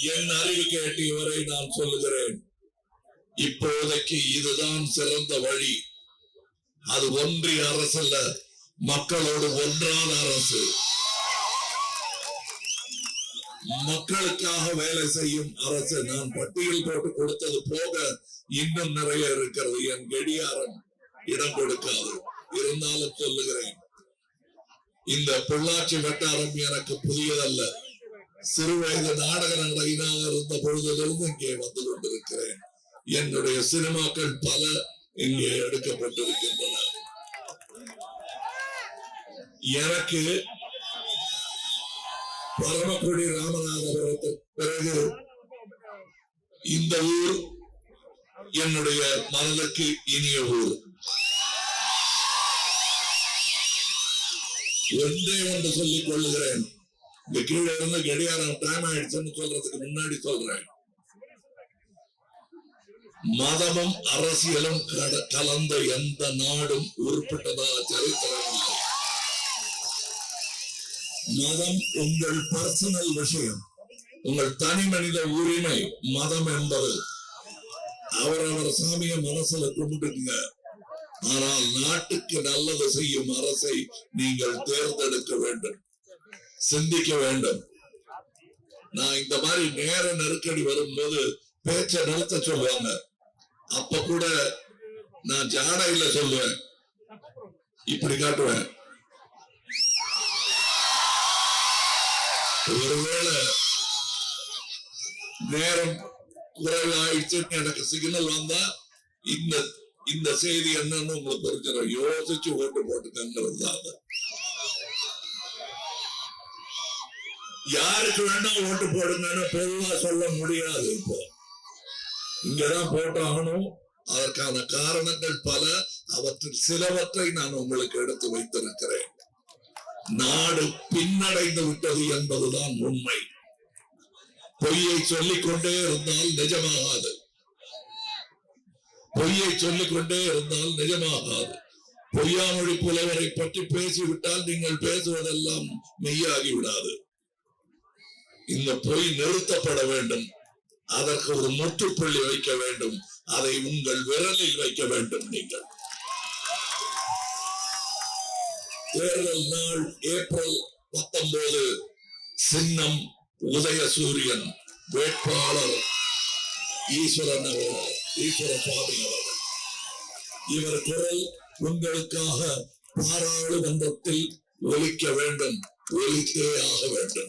என் அறிவு கேட்டியவரை நான் சொல்லுகிறேன். இப்போதைக்கு இதுதான் சிறந்த வழி. அது ஒன்றிய அரசு அல்ல மக்களோடு ஒன்றான அரசு. மக்களுக்காக வேலை செய்யும் அரசு நான் பட்டியல் போட்டு கொடுத்தது போக இன்னும் நிறைய இருக்கிறது. என் கெடியாரம் இடம் கொடுக்காது. இருந்தாலும் சொல்லுகிறேன். இந்த பொள்ளாச்சி வட்டாரம் எனக்கு புதியதல்ல. சிறுவயது நாடக நடிகனாக இருந்த பொழுதிலிருந்து இங்கே வந்து கொண்டிருக்கிறேன். என்னுடைய சினிமாக்கள் பல இங்கே எடுக்கப்பட்டிருக்கின்றன. எனக்கு பரமக்குடி ராமநாதபுரத்துக்கு பிறகு இந்த ஊர் என்னுடைய மனதுக்கு இனிய ஊர். ஒன்றே ஒன்று சொல்லிக் கொள்கிறேன். இந்த கீழே இருந்து கடியாரம் டைம் ஆயிடுச்சுன்னு சொல்றதுக்கு முன்னாடி சொல்றேன். மதமும் அரசியலும் கட- கலந்த எந்த நாடும் உருப்பிட்டதா சரித்திரம். மதம் உங்கள் பர்சனல் விஷயம். உங்கள் தனி மனித உரிமை மதம் என்பது. அவரவர் சாமியை மனசுல கும்பிட்டுங்க ஆனால் நாட்டுக்கு நல்லது செய்யும் அரசை நீங்கள் தேர்ந்தெடுக்க வேண்டும். சிந்திக்க வேண்டும். நான் இந்த மாதிரி நேர நெருக்கடி வரும்போது பேச்ச நிறுத்த சொல்லுவாங்க. அப்ப கூட நான் ஜாடையில சொல்லுவேன். இப்படி காட்டுவேன். ஒருவேளை நேரம் குறைவாயிடுச்சுன்னு எனக்கு சிக்னல் வந்தா இந்த இந்த செய்தி என்னன்னு உங்களுக்கு தெரிஞ்சிடும் யோசிச்சு ஓட்டு போட்டுக்கங்கிறது தான் அது. யாருக்கு வேணா ஓட்டு போடுங்கன்னு பொதுவா சொல்ல முடியாது இப்போ. இங்கதான் போட்டாகணும். அதற்கான காரணங்கள் பல. அவற்றில் சிலவற்றை நான் உங்களுக்கு எடுத்து வைத்திருக்கிறேன். நாடு பின்னடைந்து விட்டது என்பதுதான் உண்மை. பொய்யை சொல்லிக் கொண்டே இருந்தால் நிஜமாகாது. பொய்யை சொல்லிக் கொண்டே இருந்தால் நிஜமாகாது. பொய்யாமொழி புலவரை பற்றி பேசிவிட்டால் நீங்கள் பேசுவதெல்லாம் மெய்யாகி விடாது. இந்த பொய் நிறுத்தப்பட வேண்டும். அதற்கு ஒரு முற்றுப்புள்ளி வைக்க வேண்டும். அதை உங்கள் விரலில் வைக்க வேண்டும் நீங்கள். தேர்தல் நாள் ஏப்ரல் பத்தொன்பது சின்னம் உதயசூரியன் வேட்பாளர் ஈஸ்வரன் அவர்கள் ஈஸ்வர சுவாமி அவர்கள். இவர் குரல் உங்களுக்காக பாராளுமன்றத்தில் ஒலிக்க வேண்டும். ஒலித்தே ஆக வேண்டும்.